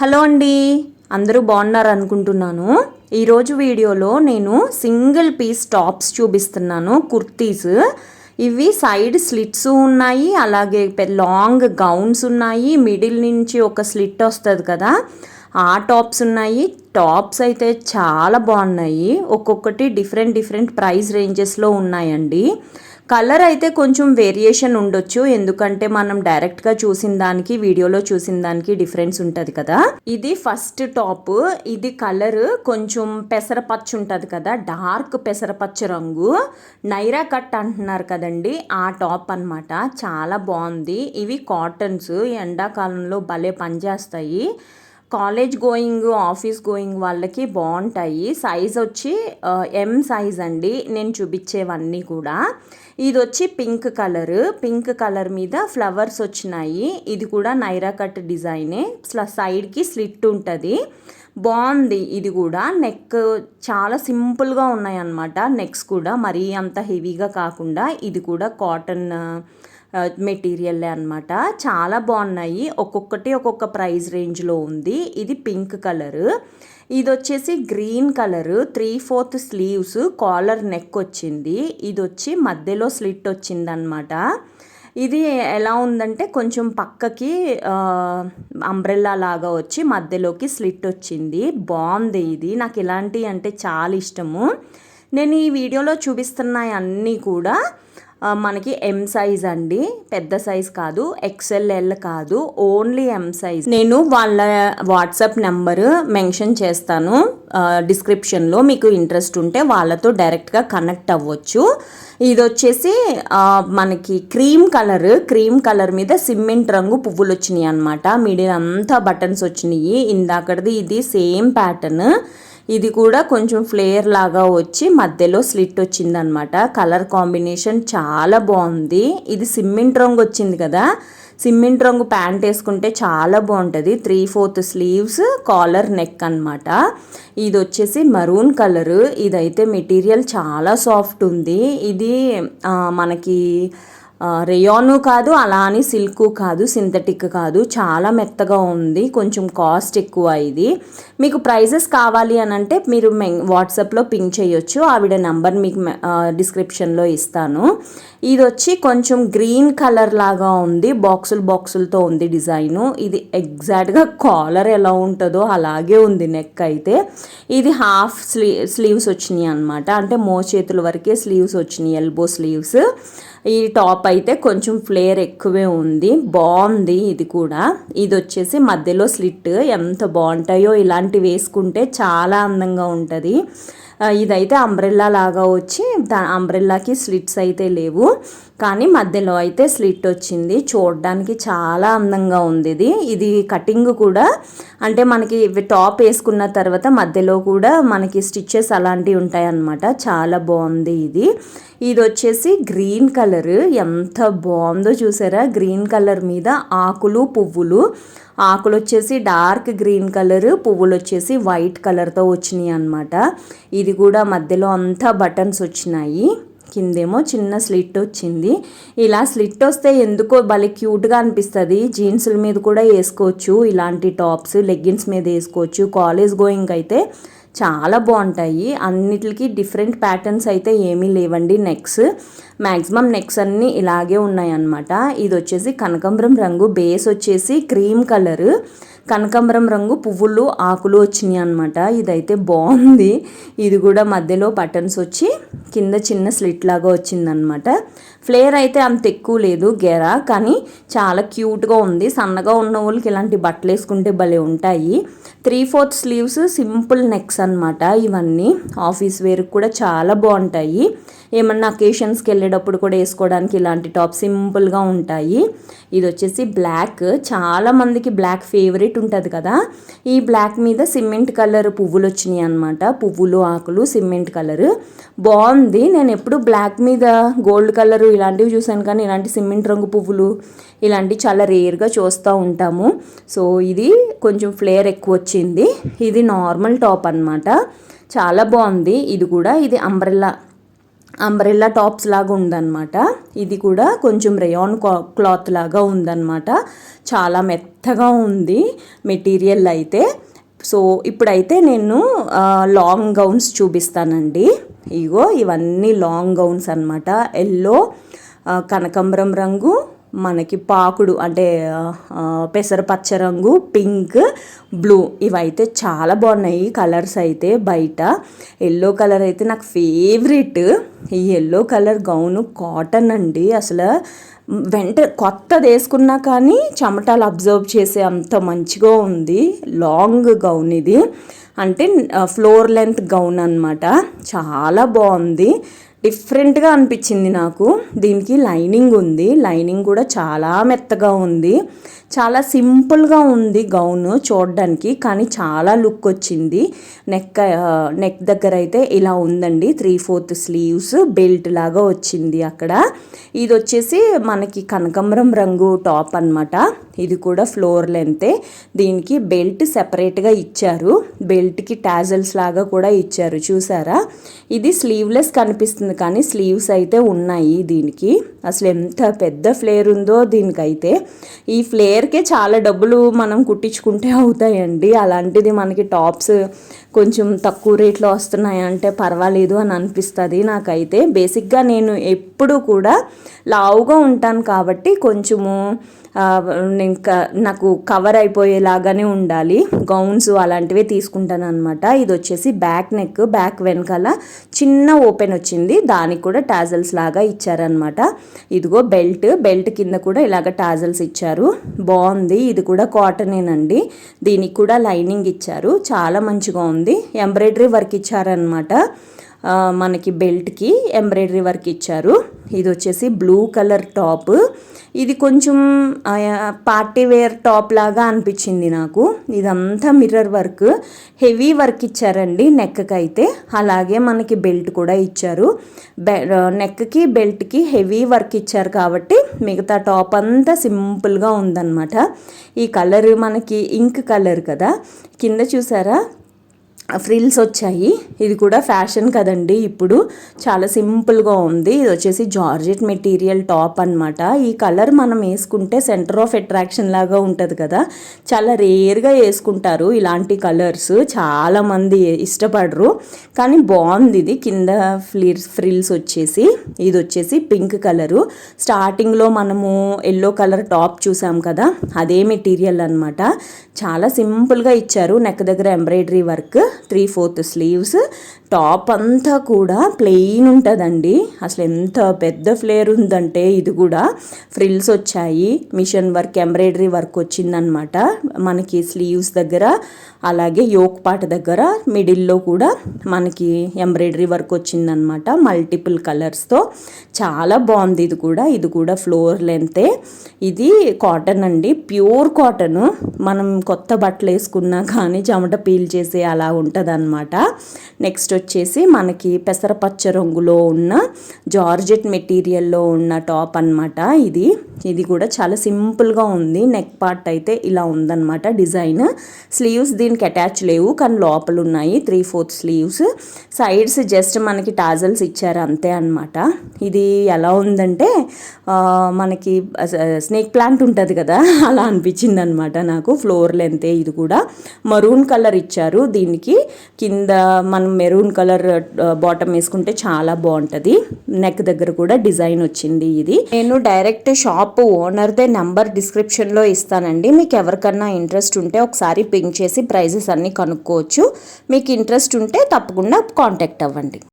Hello అండి. అందరూ బాగున్నారు అనుకుంటున్నాను. ఈరోజు వీడియోలో నేను సింగిల్ పీస్ టాప్స్ చూపిస్తున్నాను కుర్తీస్. ఇవి సైడ్ స్లిట్స్ ఉన్నాయి అలాగే లాంగ్ గౌన్స్ ఉన్నాయి మిడిల్ నుంచి ఒక స్లిట్ వస్తుంది కదా. ఆ టాప్స్ ఉన్నాయి. టాప్స్ అయితే చాలా బాగున్నాయి. ఒక్కొక్కటి డిఫరెంట్ డిఫరెంట్ ప్రైస్ రేంజెస్లో ఉన్నాయండి. కలర్ అయితే కొంచెం వేరియేషన్ ఉండొచ్చు ఎందుకంటే మనం డైరెక్ట్గా చూసిన దానికి వీడియోలో చూసిన దానికి డిఫరెన్స్ ఉంటుంది కదా. ఇది ఫస్ట్ టాప్ ఇది కలర్ కొంచెం పెసరపచ్చ ఉంటుంది కదా డార్క్ పెసరపచ్చ రంగు. నైరా కట్ అంటున్నారు కదండి ఆ టాప్ అన్నమాట. చాలా బాగుంది. ఇవి కాటన్స్ ఎండాకాలంలో భలే పనిచేస్తాయి. కాలేజ్ గోయింగ్ ఆఫీస్ గోయింగ్ వాళ్ళకి బాగుంటాయి. సైజ్ వచ్చి ఎం సైజ్ అండి. నేను చూపించేవన్నీ కూడా. ఇది వచ్చి పింక్ కలర్. పింక్ కలర్ మీద ఫ్లవర్స్ వచ్చినాయి. ఇది కూడా నైరా కట్ డిజైనే. సైడ్కి స్లిట్ ఉంటుంది. బాగుంది ఇది కూడా. నెక్ చాలా సింపుల్గా ఉన్నాయి అన్నమాట నెక్స్ కూడా మరీ అంత హెవీగా కాకుండా ఇది కూడా కాటన్ మెటీరియల్లే అన్నమాట. చాలా బాగున్నాయి. ఒక్కొక్కటి ఒక్కొక్క ప్రైస్ రేంజ్లో ఉంది. ఇది పింక్ కలర్. ఇది వచ్చేసి green colour. Three fourth sleeves collar neck వచ్చింది. ఇది వచ్చి మధ్యలో స్లిట్ వచ్చిందనమాట ఇది ఎలా ఉందంటే కొంచెం పక్కకి అంబ్రెల్లా లాగా వచ్చి మధ్యలోకి స్లిట్ వచ్చింది. బాగుంది ఇది. నాకు ఇలాంటి అంటే చాలా ఇష్టము. నేను ఈ వీడియోలో చూపిస్తున్నాయి అన్నీ కూడా. మనకి ఎం సైజ్ అండి. పెద్ద సైజ్ కాదు. ఎక్స్ఎల్ఎల్ కాదు. ఓన్లీ ఎం సైజ్ నేను వాళ్ళ వాట్సాప్ నెంబర్ మెన్షన్ చేస్తాను. డిస్క్రిప్షన్లో మీకు ఇంట్రెస్ట్ ఉంటే వాళ్ళతో డైరెక్ట్గా కనెక్ట్ అవ్వచ్చు. ఇది వచ్చేసి మనకి క్రీమ్ కలర్ క్రీమ్ కలర్ మీద సిమెంట్ రంగు పువ్వులు వచ్చినాయి అనమాట మిడిల్ అంతా బటన్స్ వచ్చినాయి. ఇందాకటిది ఇది సేమ్ ప్యాటర్న్ ఇది కూడా కొంచెం ఫ్లేయర్ లాగా వచ్చి మధ్యలో స్లిట్ వచ్చిందనమాట. కలర్ కాంబినేషన్ చాలా బాగుంది. ఇది సిమెంట్ రంగు వచ్చింది కదా. సిమెంట్ రంగు ప్యాంట్ వేసుకుంటే చాలా బాగుంటుంది. Three fourth sleeves collar neck అన్నమాట. ఇది వచ్చేసి మరూన్ కలరు. ఇదైతే మెటీరియల్ చాలా సాఫ్ట్ ఉంది. ఇది మనకి రేయాను కాదు అలా అని సిల్క్ కాదు సింథటిక్ కాదు చాలా మెత్తగా ఉంది కొంచెం కాస్ట్ ఎక్కువ ఇది. మీకు ప్రైజెస్ కావాలి అని అంటే మీరు మె- వాట్సాప్లో పింక్ చేయొచ్చు ఆవిడ నంబర్ మీకు మె- డిస్క్రిప్షన్లో ఇస్తాను. ఇది వచ్చి కొంచెం గ్రీన్ కలర్ లాగా ఉంది బాక్సులు బాక్సులతో ఉంది డిజైను. ఇది ఎగ్జాక్ట్గా కాలర్ ఎలా ఉంటుందో అలాగే ఉంది నెక్ అయితే. ఇది హాఫ్ స్లీ స్లీవ్స్ వచ్చినాయి అనమాట అంటే మో చేతుల వరకే స్లీవ్స్ వచ్చినాయి ఎల్బో స్లీవ్స్. ఈ టాప్ అయితే కొంచెం ఫ్లేర్ ఎక్కువే ఉంది. బాగుంది ఇది కూడా. ఇది వచ్చేసి మధ్యలో స్లిట్ ఎంత బాగుంటాయో ఇలాంటివి వేసుకుంటే చాలా అందంగా ఉంటుంది. ఇదైతే అంబ్రెల్లా లాగా వచ్చి దా అంబ్రెల్లాకి స్లిట్స్ అయితే లేవు. కానీ మధ్యలో అయితే స్లిట్ వచ్చింది. చూడడానికి చాలా అందంగా ఉంది ఇది. ఇది కటింగ్ కూడా అంటే మనకి టాప్ వేసుకున్న తర్వాత మధ్యలో కూడా మనకి స్టిచ్చెస్ అలాంటివి ఉంటాయి అన్నమాట చాలా బాగుంది ఇది. ఇది వచ్చేసి గ్రీన్ కలర్. ఎంత బాగుందో చూసారా? గ్రీన్ కలర్ మీద ఆకులు పువ్వులు. ఆకులు వచ్చేసి డార్క్ గ్రీన్ కలర్ పువ్వులు వచ్చేసి వైట్ కలర్తో వచ్చినాయి అన్నమాట. ఇది కూడా మధ్యలో అంతా బటన్స్ వచ్చినాయి. కిందేమో చిన్న స్లిట్ వచ్చింది. ఇలా స్లిట్ వస్తే ఎందుకో భలే క్యూట్గా అనిపిస్తుంది. జీన్సుల మీద కూడా వేసుకోవచ్చు. ఇలాంటి టాప్స్ లెగ్గిన్స్ మీద వేసుకోవచ్చు. కాలేజ్ గోయింగ్ అయితే చాలా బాగుంటాయి. అన్నిటికి డిఫరెంట్ ప్యాటర్న్స్ అయితే ఏమీ లేవండి. నెక్స్ మ్యాక్సిమం నెక్స్ అన్నీ ఇలాగే ఉన్నాయన్నమాట. ఇది వచ్చేసి కనకాంబరం రంగు. బేస్ వచ్చేసి క్రీమ్ కలరు కనకాంబరం రంగు పువ్వులు ఆకులు వచ్చినాయి అనమాట ఇదైతే బాగుంది. ఇది కూడా మధ్యలో బటన్స్ వచ్చి కింద చిన్న స్లిట్ లాగా వచ్చిందనమాట ఫ్లేర్ అయితే అంత ఎక్కువ లేదు గెర కానీ చాలా క్యూట్గా ఉంది. సన్నగా ఉన్న వాళ్ళకి ఇలాంటి బట్టలు వేసుకుంటే భలే ఉంటాయి. Three fourth sleeves simple necks అనమాట ఇవన్నీ ఆఫీస్ వేర్కి కూడా చాలా బాగుంటాయి. ఏమన్నా అకేషన్స్కి వెళ్ళేటప్పుడు కూడా వేసుకోవడానికి ఇలాంటి టాప్ సింపుల్గా ఉంటాయి. ఇది వచ్చేసి బ్లాక్ చాలా మందికి బ్లాక్ ఫేవరెట్ ఉంటుంది కదా. ఈ బ్లాక్ మీద సిమెంట్ కలర్ పువ్వులు వచ్చినాయి అనమాట పువ్వులు ఆకులు సిమెంట్ కలర్ బాగుంది. నేను ఎప్పుడు బ్లాక్ మీద గోల్డ్ కలర్ ఇలాంటివి చూసాను కానీ ఇలాంటి సిమెంట్ రంగు పువ్వులు ఇలాంటివి చాలా రేర్గా చూస్తూ ఉంటాము. సో ఇది కొంచెం ఫ్లేర్ ఎక్కువ వచ్చింది. ఇది నార్మల్ టాప్ అన్నమాట. చాలా బాగుంది. ఇది కూడా ఇది అంబ్రెల్లా అంబ్రెల్లా టాప్స్ లాగా ఉందన్నమాట. ఇది కూడా కొంచెం రేయాన్ క్లాత్ లాగా ఉందన్నమాట. చాలా మెత్తగా ఉంది మెటీరియల్ అయితే. సో ఇప్పుడైతే నేను లాంగ్ గౌన్స్ చూపిస్తానండి. ఇగో ఇవన్నీ లాంగ్ గౌన్స్ అనమాట ఎల్లో కనకంబరం కనకాంబరం రంగు మనకి పాకుడు అంటే పెసర పెసరపచ్చ రంగు పింక్ బ్లూ ఇవైతే చాలా బాగున్నాయి. కలర్స్ అయితే బయట. ఎల్లో కలర్ అయితే నాకు ఫేవరెట్. ఈ ఎల్లో కలర్ గౌను కాటన్ అండి. అసలు వెంట కొత్తది వేసుకున్నా కానీ చెమటలు అబ్జర్వ్ చేసే అంత మంచిగా ఉంది. లాంగ్ గౌన్ ఇది. అంటే ఫ్లోర్ లెంత్ గౌన్ అనమాట చాలా బాగుంది. డిఫరెంట్గా అనిపించింది నాకు. దీనికి లైనింగ్ ఉంది. లైనింగ్ కూడా చాలా మెత్తగా ఉంది. చాలా సింపుల్గా ఉంది గౌన్ చూడడానికి కానీ చాలా లుక్ వచ్చింది. నెక్ నెక్ దగ్గర అయితే ఇలా ఉందండి. త్రీ ఫోర్త్ స్లీవ్స్ బెల్ట్ లాగా వచ్చింది అక్కడ. ఇది వచ్చేసి మనకి కనకమరం రంగు టాప్ అన్నమాట. ఇది కూడా ఫ్లోర్ లెంతే. దీనికి బెల్ట్ సెపరేట్గా ఇచ్చారు. బెల్ట్కి టాజల్స్ లాగా కూడా ఇచ్చారు. చూసారా? ఇది స్లీవ్లెస్ కనిపిస్తుంది కానీ స్లీవ్స్ అయితే ఉన్నాయి దీనికి. అసలు ఎంత పెద్ద ఫ్లేర్ ఉందో దీనికైతే. ఈ ఫ్లేర్కే చాలా డబ్బులు మనం కుట్టించుకుంటే అవుతాయండి. అలాంటిది మనకి టాప్స్ కొంచెం తక్కువ రేట్లో వస్తున్నాయి అంటే పర్వాలేదు అని అనిపిస్తుంది నాకైతే. బేసిక్గా నేను ఎప్పుడు కూడా లావుగా ఉంటాను కాబట్టి కొంచెము ఇంకా నాకు కవర్ అయిపోయేలాగానే ఉండాలి. గౌన్స్ అలాంటివే తీసుకుంటాను అనమాట ఇది వచ్చేసి బ్యాక్ నెక్ బ్యాక్ వెనకాల చిన్న ఓపెన్ వచ్చింది. దానికి కూడా టాజల్స్ లాగా ఇచ్చారనమాట ఇదిగో బెల్ట్ బెల్ట్ కింద కూడా ఇలాగ టాజల్స్ ఇచ్చారు. బాగుంది. ఇది కూడా కాటనేనండి దీనికి కూడా లైనింగ్ ఇచ్చారు. చాలా మంచిగా ఉంది. ఎంబ్రాయిడరీ వర్క్ ఇచ్చారనమాట మనకి బెల్ట్కి ఎంబ్రాయిడరీ వర్క్ ఇచ్చారు. ఇది వచ్చేసి బ్లూ కలర్ టాప్. ఇది కొంచెం పార్టీ వేర్ టాప్ లాగా అనిపించింది నాకు. ఇదంతా మిర్రర్ వర్క్. హెవీ వర్క్ ఇచ్చారండి నెక్కి అయితే అలాగే మనకి బెల్ట్ కూడా ఇచ్చారు. బె నెక్కి బెల్ట్కి హెవీ వర్క్ ఇచ్చారు కాబట్టి మిగతా టాప్ అంతా సింపుల్గా ఉందన్నమాట. ఈ కలర్ మనకి ఇంక్ కలర్ కదా. కింద చూసారా? ఫ్రిల్స్ వచ్చాయి. ఇది కూడా ఫ్యాషన్ కదండి. ఇప్పుడు చాలా సింపుల్గా ఉంది. ఇది వచ్చేసి జార్జెట్ మెటీరియల్ టాప్ అన్నమాట. ఈ కలర్ మనం వేసుకుంటే సెంటర్ ఆఫ్ అట్రాక్షన్ లాగా ఉంటుంది కదా. చాలా రేర్గా వేసుకుంటారు ఇలాంటి కలర్స్. చాలామంది ఇష్టపడరు. కానీ బాగుంది ఇది. కింద ఫ్లిర్స్ ఫ్రిల్స్ వచ్చేసి. ఇది వచ్చేసి పింక్ కలరు. స్టార్టింగ్లో మనము ఎల్లో కలర్ టాప్ చూసాం కదా. అదే మెటీరియల్ అనమాట చాలా సింపుల్గా ఇచ్చారు. నెక్ దగ్గర embroidery work. Three fourth sleeves top అంతా కూడా ప్లెయిన్ ఉంటుందండి. అసలు ఎంత పెద్ద ఫ్లేర్ ఉందంటే ఇది కూడా. ఫ్రిల్స్ వచ్చాయి. మిషన్ వర్క్ ఎంబ్రాయిడరీ వర్క్ వచ్చిందనమాట. మనకి స్లీవ్స్ దగ్గర అలాగే యోక్ పాట దగ్గర మిడిల్లో కూడా మనకి ఎంబ్రాయిడరీ వర్క్ వచ్చిందనమాట. మల్టిపుల్ కలర్స్తో చాలా బాగుంది ఇది కూడా. ఇది కూడా ఫ్లోర్ లెంతే. ఇది కాటన్ అండి. Pure cotton. మనం కొత్త బట్టలు వేసుకున్నా కానీ చెమట పీల్ చేసే అలా ఉంటుంది నెక్స్ట్ వచ్చేసి మనకి పెసరపచ్చ రంగులో ఉన్న జార్జెట్ మెటీరియల్లో ఉన్న టాప్ అన్నమాట ఇది. ఇది కూడా చాలా సింపుల్గా ఉంది. నెక్ పార్ట్ అయితే ఇలా ఉందన్నమాట డిజైన్. స్లీవ్స్ దీనికి అటాచ్ లేవు కానీ లోపల ఉన్నాయి three fourth sleeves. Sides just మనకి టాజల్స్ ఇచ్చారు అంతే అన్నమాట. ఇది ఎలా ఉందంటే ఆ, మనకి స్నేక్ ప్లాంట్ ఉంటుంది కదా అలా అనిపించింది అనమాట నాకు ఫ్లోర్ లెంతే ఇది కూడా. మరూన్ కలర్ ఇచ్చారు దీనికి. కింద మనం మెరూన్ మెరూన్ కలర్ బాటమ్ వేసుకుంటే చాలా బాగుంటుంది. నెక్ దగ్గర కూడా డిజైన్ వచ్చింది ఇది. నేను డైరెక్ట్ షాప్ ఓనర్దే నెంబర్ డిస్క్రిప్షన్లో ఇస్తానండి. మీకు ఎవరికన్నా ఇంట్రెస్ట్ ఉంటే ఒకసారి పింక్ చేసి ప్రైజెస్ అన్నీ కనుక్కోవచ్చు. మీకు ఇంట్రెస్ట్ ఉంటే తప్పకుండా కాంటాక్ట్ అవ్వండి.